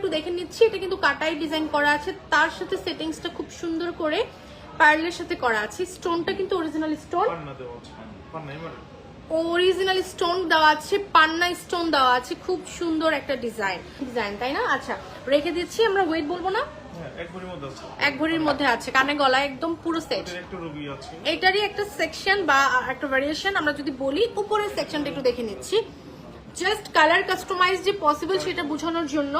একটু দেখে নিচ্ছি এটা কিন্তু কাটাই ডিজাইন করা আছে। তার সাথে সেটিংসটা খুব সুন্দর করে পার্লের সাথে করা আছে। স্টোনটা কিন্তু অরিজিনাল স্টোন অরিজিনাল স্টোন দেওয়া আছে পান্না স্টোন দেওয়া আছে। খুব সুন্দর একটা ডিজাইন ডিজাইন তাই না? আচ্ছা রেখে দিচ্ছি আমরা ওয়েট বলব না? হ্যাঁ এক ভরির মধ্যে আছে। কানে গলায় একদম পুরো সেট এটারই একটা সেকশন বা একটা ভ্যারিয়েশন আমরা যদি বলি উপরের সেকশনটা একটু দেখে নিচ্ছি। জাস্ট কালার কাস্টমাইজ যে পসিবল সেটা বোঝানোর জন্য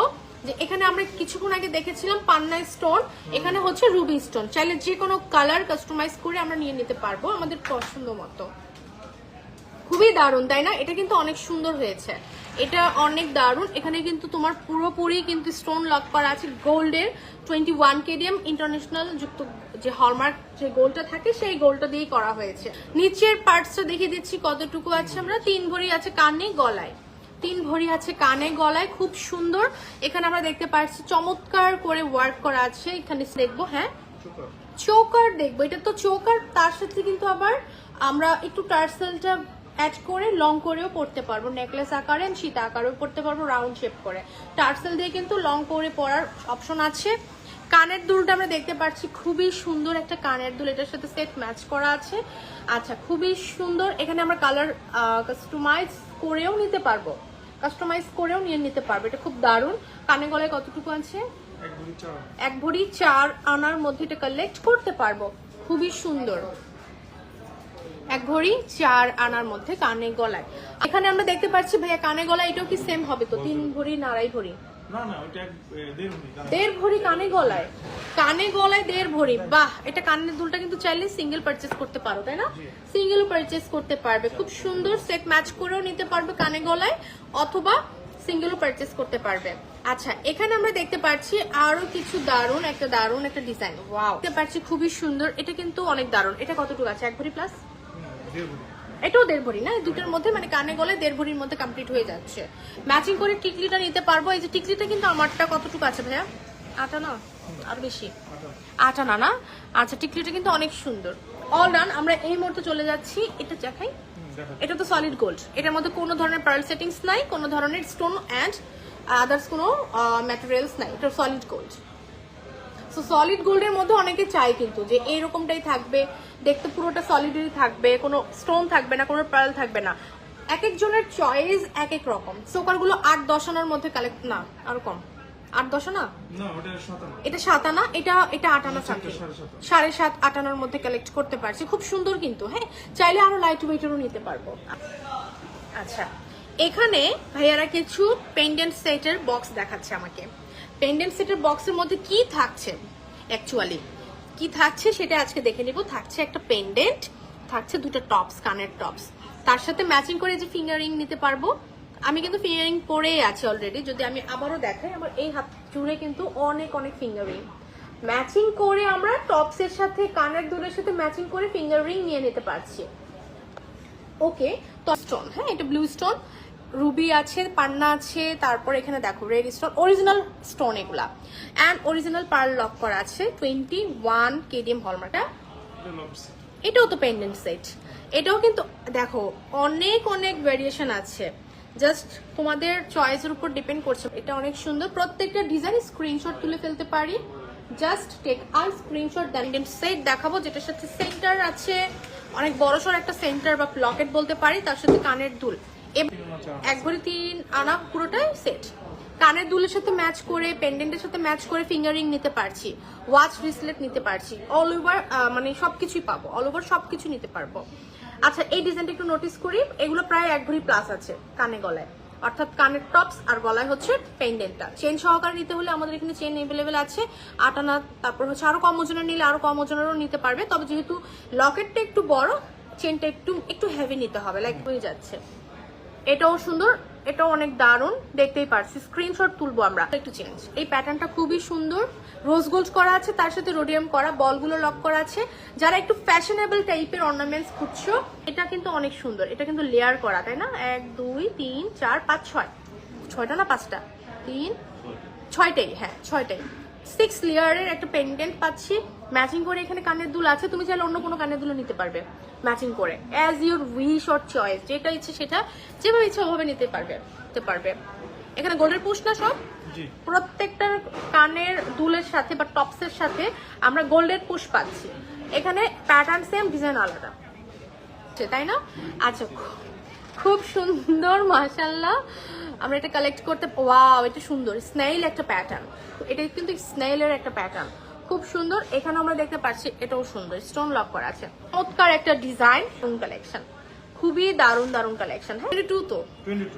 যে এখানে আমরা কিছুক্ষণ আগে দেখেছিলাম পান্না স্টোন, এখানে হচ্ছে রুবি স্টোন। চাইলে যে কোনো কালার কাস্টমাইজ করে আমরা নিয়ে নিতে পারব আমাদের পছন্দ মতো। খুবই দারুণ, তাই না? এটা কিন্তু অনেক সুন্দর হয়েছে। এটা অনেক দারুণ। এখানে কিন্তু তোমার পুরোপুরি কিন্তু স্টোন লক করা আছে গোল্ডের, টোয়েন্টি ওয়ান কেডিএম ইন্টারন্যাশনাল যুক্ত যে হলমার্ক যে গোলটা থাকে, সেই গোলটা দিয়েই করা হয়েছে। নিচের পার্টসটা দেখিয়ে দিচ্ছি কতটুকু আছে আমরা। তিন ভরি আছে কানে, গলায়। তিন ভরি আছে কানে, গলায়, খুব সুন্দর। এখানে আমরা দেখতে পাচ্ছি, চমৎকার করে ওয়ার্ক করা আছে। এখানে দেখব হ্যাঁ? চোকার দেখব। এটা তো চোকার তার সাথে কিন্তু আবার আমরা একটু টার্সেলটা অ্যাড করে লং করেও পড়তে পারব। নেকলেস আকারে সীতা আকারেও পড়তে পারব রাউন্ড শেপ করে। টার্সেল দিয়ে কিন্তু লং করে পরার অপশন আছে। কানের দুলটা আমরা দেখতে পাচ্ছি, খুবই সুন্দর একটা কানের দুল। এটার সাথে সেট ম্যাচ করা আছে। আচ্ছা খুবই সুন্দর। এখানে আমরা কালার কাস্টমাইজ করেও নিতে পারব। কাস্টমাইজ করেও নিয়ে নিতে পারবে। এটা খুব দারুণ। কানে গলায় কতটুকু আছে? এক ভরি চার। আনার মধ্যে এটা কালেক্ট করতে পারব। খুবই সুন্দর। এক ভরি চার আনার মধ্যে কানে গলায়। এখানে আমরা দেখতে পাচ্ছি ভাইয়া কানে গলা এটাও কি সেম হবে তো? তিন ভরি না আড়াই ভরি। দেড় ভরি কানে। গলায়। কানে গলায় দেড় ভরি। বাহ এটা কানের দুলটা কিন্তু চাইলে সিঙ্গেল পারচেস করতে পারো তাই না? সিঙ্গেল পারচেস করতে পারবে। খুব সুন্দর সেট ম্যাচ করেও নিতে পারবে কানে গলায় অথবা সিঙ্গেলও পারচেস করতে পারবে। আচ্ছা এখানে আমরা দেখতে পাচ্ছি আরও কিছু দারুণ একটা দারুণ একটা ডিজাইন ওয়াও দেখতে পাচ্ছি খুবই সুন্দর। এটা কিন্তু অনেক দারুণ এটা কতটুকু আছে? এক ভরি প্লাস এটাও দেড় ভরি না দুটোর মধ্যে মানে কানে গলে দেড় ভরির মধ্যে কমপ্লিট হয়ে যাচ্ছে। ম্যাচিং করে টিকলিটা নিতে পারব? এই যে টিকলিটা কিন্তু আমারটা কতটুকু আছে ভাইয়া? আটা না আর বেশি। আটা না না? আচ্ছা টিকলিটা কিন্তু অনেক সুন্দর। অল ডান আমরা এই মুহূর্তে চলে যাচ্ছি। এটা দেখাই। এটা তো সলিড গোল্ড এটার মধ্যে কোনো ধরনের পার্ল সেটিংস নাই কোনো ধরনের স্টোন অ্যান্ড আদার্স কোনো ম্যাটেরিয়ালস নাই। এটা সলিড গোল্ড সো সলিড গোল্ডের মধ্যে অনেকে চায় কিন্তু যে এইরকমটাই থাকবে দেখতে পুরোটা সলিডেরই থাকবে কোনো স্টোন থাকবে না কোনো পার্ল থাকবে না। এক একজনের চয়েস এক এক রকম সোকারগুলো আট দশ আনার মধ্যে কালেক্ট না আরও কম। আট দশ আনা এটা সাত আনা এটা এটা আট আনা সাড়ে সাত। আনা। সাড়ে সাত আট আনার মধ্যে কালেক্ট করতে পারছি। খুব সুন্দর কিন্তু হ্যাঁ? চাইলে আরও লাইট ওয়েটেরও নিতে পারব। আচ্ছা। এখানে ভাইয়ারা কিছু পেন্ডেন্ট সেটের বক্স দেখাচ্ছে আমাকে। পেন্ডেন্ট সেটের বক্সের মধ্যে কি থাকছে? অ্যাকচুয়ালি কি থাকছে সেটা আজকে দেখে নিব। থাকছে একটা পেন্ডেন্ট থাকছে দুটো টপস কানের টপস তার সাথে ম্যাচিং করে যে ফিঙ্গারিং নিতে পারব। আমি কিন্তু ফিঙ্গারিং পরেই আছি অলরেডি যদি আমি আবারও দেখাই, আমার এই হাত জুড়ে কিন্তু অনেক অনেক ফিঙ্গারিং ম্যাচিং করে আমরা টপসের সাথে, কানের দুলের সাথে ম্যাচিং করে ফিঙ্গার রিং নিয়ে নিতে পারছি। ওকে তো স্টোন হ্যাঁ এটা ব্লু স্টোন রুবি আছে, পান্না আছে, তারপর এখানে দেখো রেড স্টোন অরিজিনাল স্টোন এগুলা। অ্যান্ড অরিজিনাল পার্ল লক করা আছে টোয়েন্টি ওয়ান কেডিএম হলমার্কটা এটাও তো পেন্ডেন্ট সেট এটাও কিন্তু, দেখো, অনেক অনেক ভেরিয়েশন আছে। জাস্ট তোমাদের চয়েসের উপর ডিপেন্ড করছে। এটা অনেক সুন্দর। প্রত্যেকটা ডিজাইন স্ক্রিনশট তুলে ফেলতে পারি। জাস্ট টেক আর স্ক্রিনশট পেন্ডেন্ট সেট দেখাবো, যেটার সাথে সেন্টার আছে। অনেক বড়সড় একটা সেন্টার বা লকেট বলতে পারি, তার সাথে কানের দুল। এক ভরি তিন আনা পুরোটাই সেট কানের দুলের সাথে ম্যাচ করে পেন্ডেন্টের সাথে ম্যাচ করে ফিঙ্গারিং নিতে পারছি ওয়াচ ব্রেসলেট নিতে পারছি অল ওভার মানে সবকিছুই পাবো অল ওভার সবকিছু নিতে পারব। আচ্ছা এই ডিজাইনটা একটু নোটিস করি, এগুলো প্রায় এক ভরি প্লাস আছে কানে গলায়। অর্থাৎ কানের টপস আর গলায় হচ্ছে পেন্ডেন্টটা চেন সহকারে নিতে হলে আমাদের এখানে চেন এভেলেবেল আছে আটানা তারপর হচ্ছে আরও কম ওজনের নিলে আরও কম ওজনেরও নিতে পারবে, তবে যেহেতু লকেটটা একটু বড় চেনটা একটু একটু হেভি নিতে হবে লাইক হয়ে যাচ্ছে। এটাও সুন্দর, এটাও অনেক দারুণ, দেখতেই পারছি। স্ক্রিনশট তুলবো আমরা। একটু চেঞ্জ এই প্যাটার্নটা খুবই সুন্দর। রোজ গোল্ড করা আছে, তার সাথে রোডিয়াম করা বলগুলো লক করা আছে। যারা একটু ফ্যাশনেবল টাইপের অর্নামেন্টস খুঁজছো, এটা কিন্তু অনেক সুন্দর। এটা কিন্তু লেয়ার করা, তাই না? এক, দুই, তিন, চার, পাঁচ, ছয়। ছয়টা না পাঁচটা? তিন, ছয়টাই হ্যাঁ ছয়টাই। সিক্স লেয়ারের একটা পেন্ডেন্ট পাচ্ছি। ম্যাচিং করে এখানে কানের দুল আছে তুমি চাইলে অন্য কোনো কানের দুল নিতে পারবে ম্যাচিং করে। As your wish or choice যেটা ইচ্ছে সেটা যেভাবে ইচ্ছে ওভাবে নিতে পারবে নিতে পারবে। এখানে গোল্ডের পুশ না সব? প্রত্যেকটার কানের দুলের সাথে বা টপসের সাথে আমরা গোল্ডের পুশ পাচ্ছি। এখানে প্যাটার্ন সেম ডিজাইন আলাদা। হচ্ছে, তাই না? আচ্ছা খুব সুন্দর মাশাল্লাহ আমরা এটা কালেক্ট করতে ওয়াও এটা সুন্দর স্নেইল একটা প্যাটার্ন এটা কিন্তু স্নেইলের একটা প্যাটার্ন খুব সুন্দর। এখানে আমরা দেখতে পাচ্ছি এটাও সুন্দর। স্টোন লক করা আছে। চমৎকার একটা ডিজাইন কালেকশন খুবই দারুণ দারুণ কালেকশন হ্যাঁ টু তো?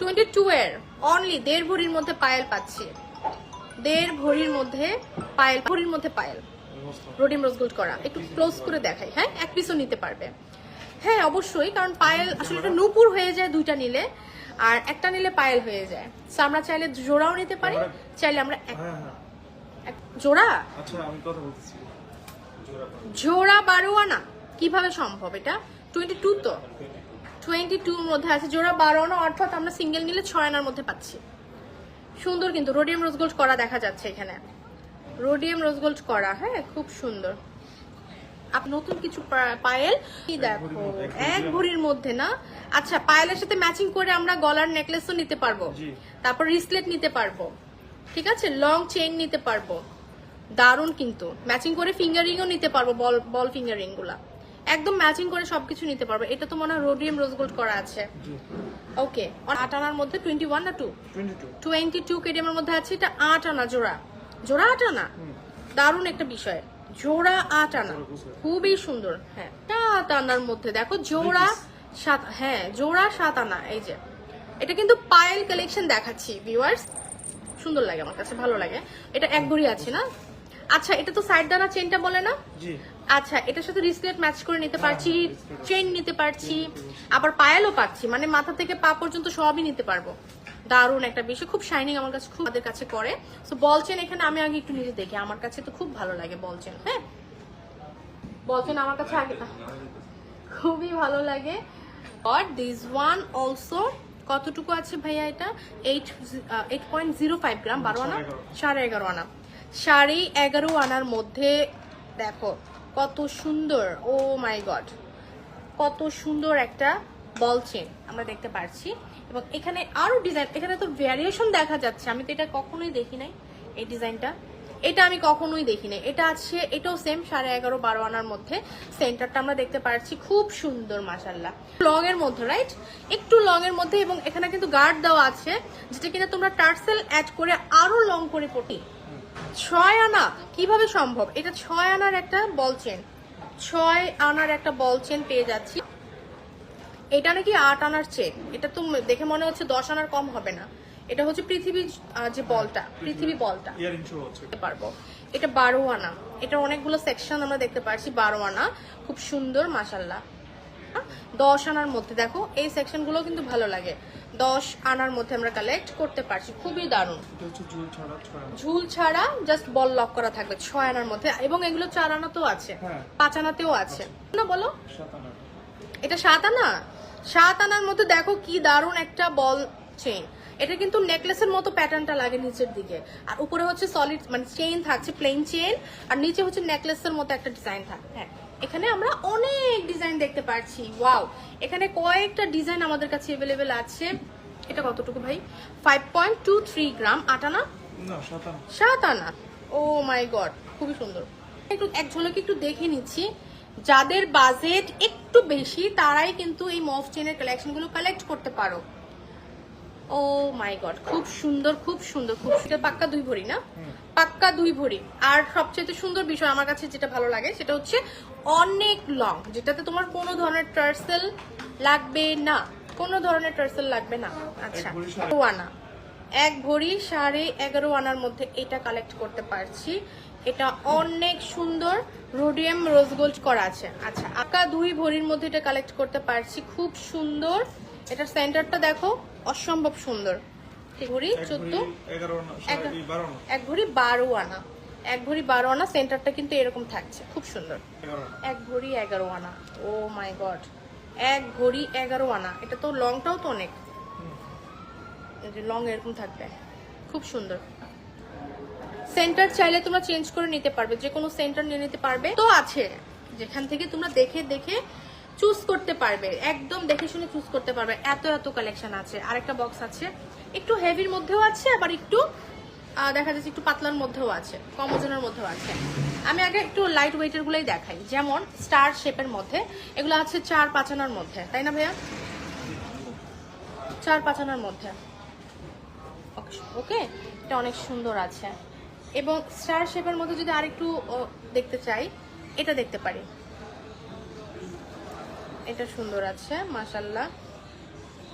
টোয়েন্টি টু এর। অনলি দেড় ভরির মধ্যে পায়েল পাচ্ছি। দেড় ভরির মধ্যে পায়েল ভরির মধ্যে পায়েল রোডিম রোজ গোল্ড করা। একটু ক্লোজ করে দেখাই। হ্যাঁ এক পিসও নিতে পারবে। হ্যাঁ অবশ্যই কারণ পায়েল আসলে এটা নূপুর হয়ে যায় দুইটা নিলে আর একটা নিলে পায়েল হয়ে যায়। আমরা চাইলে জোড়াও নিতে পারি চাইলে আমরা হ্যাঁ হ্যাঁ। জোড়া? আচ্ছা আমি কথা বলতেছি। জোড়া বারো আনা কীভাবে সম্ভব এটা? টোয়েন্টি টু তো? টোয়েন্টি টুর মধ্যে আছে জোড়া বারো আনা অর্থাৎ আমরা সিঙ্গেল নিলে ছয় আনার মধ্যে পাচ্ছি। সুন্দর কিন্তু রোডিয়াম রোজ গোল্ড করা দেখা যাচ্ছে এখানে। রোডিয়াম রোজ গোল্ড করা হ্যাঁ খুব সুন্দর। আপ নতুন কিছু পায়েল? কি দেখো এক ভরির মধ্যে না? আচ্ছা পায়েলের সাথে ম্যাচিং করে আমরা গলার নেকলেসও নিতে পারব। তারপর রিসলেট নিতে পারব। ঠিক আছে? লং চেইন নিতে পারব। দারুণ কিন্তু। ম্যাচিং করে ফিঙ্গারিংও নিতে পারব বল বল ফিঙ্গারিংগুলা। একদম ম্যাচিং করে সবকিছু নিতে পারব। এটা তো মনে হয় রোডিয়াম রোজ গোল্ড করা আছে। ওকে আট আনার মধ্যে টোয়েন্টি ওয়ান না টু টোয়েন্টি টু কেডিএমের মধ্যে আছে এটা আট আনা জোড়া। জোড়া আট আনা? দারুণ একটা বিষয়। জোড়া আট আনা। খুবই সুন্দর। হ্যাঁ আট আনার মধ্যে। দেখো জোড়া সাত হ্যাঁ জোড়া সাত আনা এই যে। এটা কিন্তু পায়েল কালেকশন দেখাচ্ছি ভিউয়ার্স সুন্দর লাগে আমার কাছে ভালো লাগে। এটা এক ভরি আছে না? আচ্ছা এটা তো সাইড দানা চেনটা বলে না? আচ্ছা এটার সাথে রিসলেট ম্যাচ করে নিতে পারছি চেন নিতে পারছি আবার পায়েলও পাচ্ছি মানে মাথা থেকে পা পর্যন্ত সবই নিতে পারব। দারুণ একটা বিষয় খুব শাইনিং আমার কাছে খুব আমাদের কাছে করে। তো বল চেন এখানে আমি আগে একটু নিজে দেখি আমার কাছে তো খুব ভালো লাগে বল চেন হ্যাঁ? বল চেন আমার কাছে আগে খুবই ভালো লাগে। আর দিস ওয়ান অলসো কতটুকু আছে ভাইয়া এটা? Eight eight point zero five gram বারো আনা? সাড়ে এগারো আনা। সাড়ে এগারো আনার মধ্যে, দেখো, কত সুন্দর, ও মাই গড, কত সুন্দর একটা বল চেন আমরা দেখতে পারছি। এবং এখানে আরও ডিজাইন এখানে তো ভ্যারিয়েশন দেখা যাচ্ছে, আমি তো এটা কখনোই দেখি নাই এই ডিজাইনটা এটা আমি কখনোই দেখি নাই। এটা আছে, এটাও সেম সাড়ে এগারো বারো আনার মধ্যে। সেন্টারটা আমরা দেখতে পাচ্ছি খুব সুন্দর মাসাল্লাহ লং এর মধ্যে রাইট একটু লং এর মধ্যে এবং এখানে কিন্তু গার্ড দেওয়া আছে, যেটা কিনা তোমরা টার্সেল অ্যাড করে আরও লং করে পটি। ছয় আনা কীভাবে সম্ভব? এটা ছয় আনার একটা বল চেন ছয় আনার একটা বল চেন পেয়ে যাচ্ছি। এটা নাকি আট আনার চেন এটা তো দেখে মনে হচ্ছে দশ আনার কম হবে না। এটা হচ্ছে পৃথিবীর যে বলটা পৃথিবী বলটা পারব। এটা বারো আনা। এটা অনেকগুলো সেকশন আমরা দেখতে পাচ্ছি বারো আনা। খুব সুন্দর মাসাল্লাহ দশ আনার মধ্যে। দেখো এই সেকশনগুলো কিন্তু ভালো লাগে। দশ আনার মধ্যে আমরা কালেক্ট করতে পারছি। খুবই দারুণ। ঝুল ছাড়া জাস্ট বল লক করা থাকবে ছয় আনার মধ্যে। এবং এগুলো চার আনাতেও আছে। হ্যাঁ। পাঁচ আনাতেও আছে। না বলো? এটা সাত আনা? সাত আনার মধ্যে দেখো কি দারুণ একটা বল চেইন এটা কিন্তু নেকলেসের মতো প্যাটার্নটা লাগে নিচের দিকে। আর উপরে হচ্ছে সলিড মানে চেইন থাকছে প্লেন চেইন আর নিচে হচ্ছে নেকলেসের মতো একটা ডিজাইন থাকে হ্যাঁ। এখানে আমরা অনেক ডিজাইন দেখতে পাচ্ছি ওয়াও এখানে কয়েকটা ডিজাইন আমাদের কাছে অ্যাভেলেবেল আছে। এটা কতটুকু ভাই? Five point two three gram. আটানা সাত আনা। ও মাই গড খুবই সুন্দর। একটু এক ঝলকে একটু দেখে নিচ্ছি। যাদের বাজেট একটু বেশি তারাই কিন্তু এই মফ চেনের কালেকশনগুলো কালেক্ট করতে পারো। ও মাই গড খুব সুন্দর খুব সুন্দর খুব এটা পাক্কা দুই ভরি না? পাক্কা দুই ভরি। আর সবচেয়ে সুন্দর বিষয় আমার কাছে যেটা ভালো লাগে সেটা হচ্ছে অনেক লং যেটাতে তোমার কোনো ধরনের টার্সেল লাগবে না। কোনো ধরনের টার্সেল লাগবে না। আচ্ছা আনা। এক ভরি সাড়ে এগারো আনার মধ্যে এটা কালেক্ট করতে পারছি। এটা অনেক সুন্দর রোডিয়াম রোজ গোল্ড করা আছে। আচ্ছা আঁকা দুই ভরির মধ্যে এটা কালেক্ট করতে পারছি। খুব সুন্দর। এটার সেন্টারটা দেখো। অসম্ভব সুন্দর। এক ভরি চোদ্দ এক ভরি বারো আনা। এক ভরি বারো আনা। সেন্টারটা কিন্তু এরকম থাকছে খুব সুন্দর। এক ভরি এগারো আনা। Oh my God. এক ভরি এগারো আনা। এটা তো লংটাও তো অনেক। যে লং এরকম থাকবে। খুব সুন্দর। সেন্টার চাইলে তোমরা চেঞ্জ করে নিতে পারবে। যে কোনো সেন্টার নিয়ে নিতে পারবে। তো আছে। যেখান থেকে তোমরা দেখে দেখে চুজ করতে পারবে, একদম দেখে শুনে চুজ করতে পারবে। এত এত কালেকশন আছে। আরেকটা বক্স আছে। একটু হেভির মধ্যেও আছে, আবার একটু দেখা যাচ্ছে একটু পাতলার মধ্যেও আছে, কম ওজনের মধ্যেও আছে। আমি আগে একটু লাইট ওয়েটের গুলোই দেখাই। যেমন স্টার শেপের মধ্যে, এগুলো আছে চার পাঁচানার মধ্যে, তাই না ভাইয়া? চার পাঁচানার মধ্যে। ওকে এটা অনেক সুন্দর আছে। এবং স্টার শেপের মধ্যে যদি আরেকটু দেখতে চাই, এটা দেখতে পারি। এটা সুন্দর আছে মাশাল্লাহ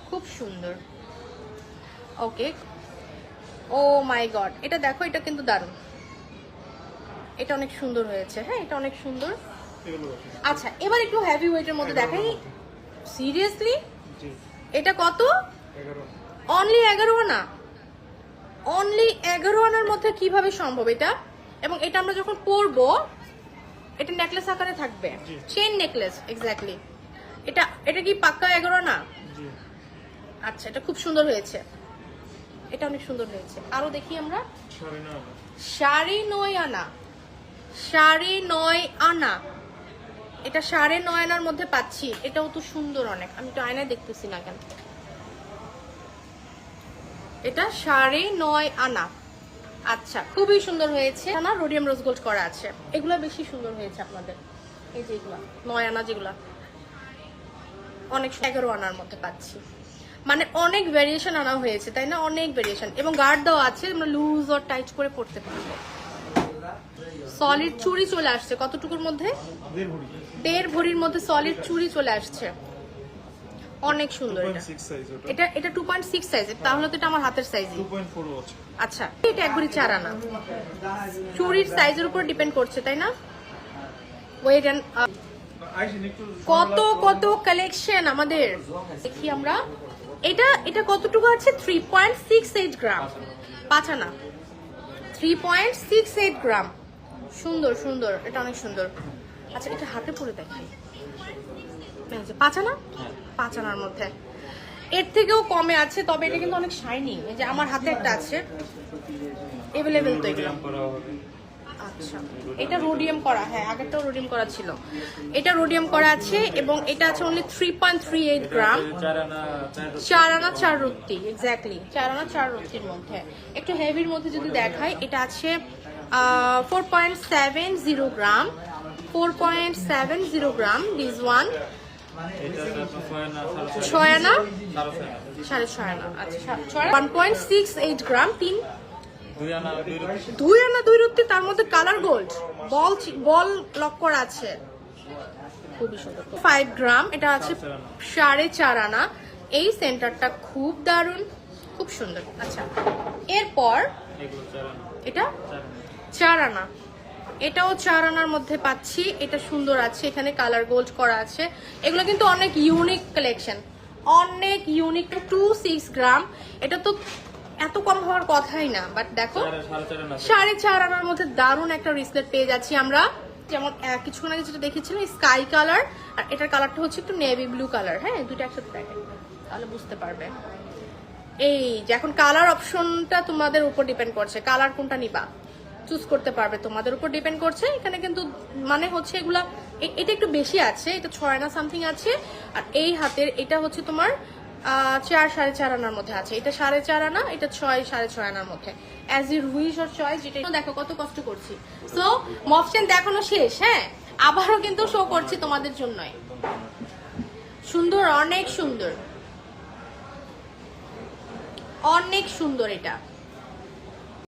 খুব সুন্দর। ওকে। ও মাই গড এটা দেখো এটা কিন্তু দারুণ। এটা অনেক সুন্দর হয়েছে হ্যাঁ এটা অনেক সুন্দর। আচ্ছা এবার একটু হেভি ওয়েটের মধ্যে দেখাই। সিরিয়াসলি এটা কত? অনলি এগারো আনা? অনলি এগারো আনার মধ্যে কীভাবে সম্ভব এটা? এবং এটা আমরা যখন পরবো এটা নেকলেস আকারে থাকবে। চেন নেকলেস এক্স্যাক্টলি এটা এটা কি পাক্কা এগারো আনা জি। আচ্ছা এটা খুব সুন্দর হয়েছে। এটা অনেক সুন্দর হয়েছে। আরও দেখি আমরা। সাড়ে নয় আনা। সাড়ে নয় আনা। সাড়ে নয় আনা। এটা সাড়ে নয় আনার মধ্যে পাচ্ছি। এটাও তো সুন্দর অনেক। আমি তো আয়নায় দেখতেছি না কেন? এটা সাড়ে নয় আনা। আচ্ছা খুবই সুন্দর হয়েছে। না রোডিয়াম রোজ গোল্ড করা আছে। এগুলো বেশি সুন্দর হয়েছে আপনাদের। এই যে এগুলা নয় আনা যেগুলা। অনেক এগারো আনার মধ্যে পাচ্ছি। মানে অনেক ভেরিয়েশন আনা হয়েছে তাই না? অনেক ভেরিয়েশন এবং গার্ড দেওয়া আছে আমরা লুজ আর টাইট করে পড়তে পারব। সলিড চুড়ি চলে আসছে কতটুকুর মধ্যে? দেড় ভরির মধ্যে সলিড চুড়ি চলে আসছে। অনেক সুন্দর এটা। সাইজ এটা টু পয়েন্ট সিক্স সাইজের তাহলে তো এটা আমার হাতের আছে। আচ্ছা এটা এক ভরি চার আনা। চুড়ির সাইজের উপর ডিপেন্ড করছে তাই না? ওয়েট অ্যান্ড কত কত কালেকশন আমাদের? দেখি আমরা। এটা এটা কতটুকু আছে? Three point six eight gram পাঁচ আনা। Three point six eight gram সুন্দর সুন্দর। এটা অনেক সুন্দর। আচ্ছা এটা হাতে পরে দেখাই এই যে পাঁচ আনা? পাঁচ আনার মধ্যে। এর থেকেও কমে আছে তবে এটা কিন্তু অনেক শাইনিং এই যে আমার হাতে একটা আছে। এভেলেবেল তো এগুলো। এটা রোডিয়াম করা হ্যাঁ আগেরটাও রোডিয়াম করা ছিল। এটা রোডিয়াম করা আছে এবং এটা আছে only three point three eight gram চার আনা চার রত্তি এক্স্যাক্টলি চার আনা চার রত্তির মধ্যে। একটু হেভির মধ্যে যদি দেখাই, এটা আছে four point seven zero gram four point seven zero gram this one ছয় আনা? সাড়ে ছয় আনা। আচ্ছা one point six eight gram তিন দুই আনা দুই রত্তি তার মধ্যে colour gold ball ball lock করা আছে। খুবই সুন্দর। ফাইভ গ্রাম এটা আছে সাড়ে চার আনা। এই সেন্টারটা খুব দারুণ খুব সুন্দর। আচ্ছা এরপর এটা চার আনা। এটাও চার আনার মধ্যে পাচ্ছি। এটা সুন্দর আছে এখানে কালার গোল্ড করা আছে। এগুলো কিন্তু অনেক ইউনিক কালেকশন অনেক ইউনিক টু সিক্স গ্রাম এটা তো এত কম হওয়ার কথাই না বাট দেখো সাড়ে চার আনার মধ্যে দারুণ একটা রিসলেট পেয়ে যাচ্ছি আমরা। যেমন কিছুক্ষণ আগে যেটা দেখেছিলাম স্কাই কালার আর এটার কালারটা হচ্ছে একটু নেভি ব্লু কালার হ্যাঁ দুটো একসাথে দেখেন তাহলে বুঝতে পারবে। এই যে এখন কালার অপশনটা তোমাদের উপর ডিপেন্ড করছে কালার কোনটা নিবা? চুজ করতে পারবে তোমাদের উপর ডিপেন্ড করছে। এখানে কিন্তু মানে হচ্ছে এগুলা এটা একটু বেশি আছে এটা ছয় আনা সামথিং আছে। আর এই হাতের এটা হচ্ছে তোমার চার, সাড়ে চার আনার মধ্যে আছে। এটা সাড়ে চার আনা, এটা ছয়, সাড়ে ছয় আনার মধ্যে। অ্যাজ দেখো কত কষ্ট করছি। তো মফসেন দেখানো শেষ হ্যাঁ? আবারও কিন্তু শো করছি তোমাদের জন্যই। সুন্দর, অনেক সুন্দর। অনেক সুন্দর এটা।